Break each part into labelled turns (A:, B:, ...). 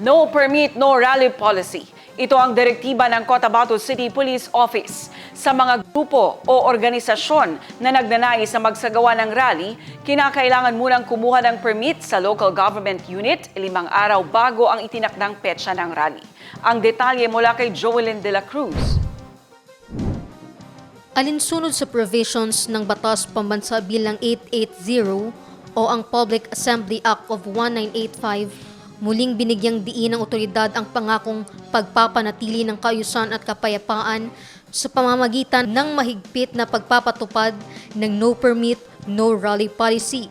A: No permit, no rally policy. Ito ang direktiba ng Cotabato City Police Office. Sa mga grupo o organisasyon na nagnanais na magsagawa ng rally, kinakailangan munang kumuha ng permit sa local government unit limang araw bago ang itinakdang petsa ng rally. Ang detalye mula kay Joelyn De La Cruz.
B: Alinsunod sa provisions ng Batas Pambansa Bilang 880 o ang Public Assembly Act of 1985, muling binigyang diin ng otoridad ang pangakong pagpapanatili ng kaayusan at kapayapaan sa pamamagitan ng mahigpit na pagpapatupad ng no permit, no rally policy.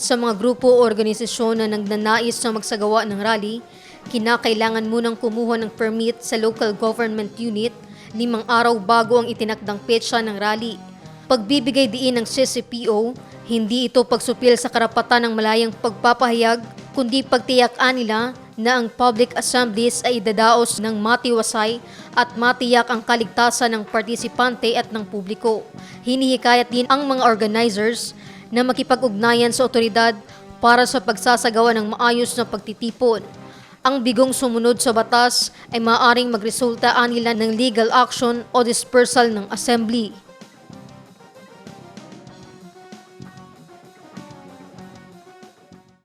B: Sa mga grupo o organisasyon na nagnanais na magsagawa ng rally, kinakailangan munang kumuha ng permit sa local government unit limang araw bago ang itinakdang petsa ng rally. Pagbibigay diin ng CCPO, hindi ito pagsupil sa karapatan ng malayang pagpapahayag, kundi pagtiyakan nila na ang public assemblies ay idadaos ng matiwasay at matiyak ang kaligtasan ng partisipante at ng publiko. Hinihikayat din ang mga organizers na makipag-ugnayan sa otoridad para sa pagsasagawa ng maayos na pagtitipon. Ang bigong sumunod sa batas ay maaaring magresulta anila ng legal action o dispersal ng assembly.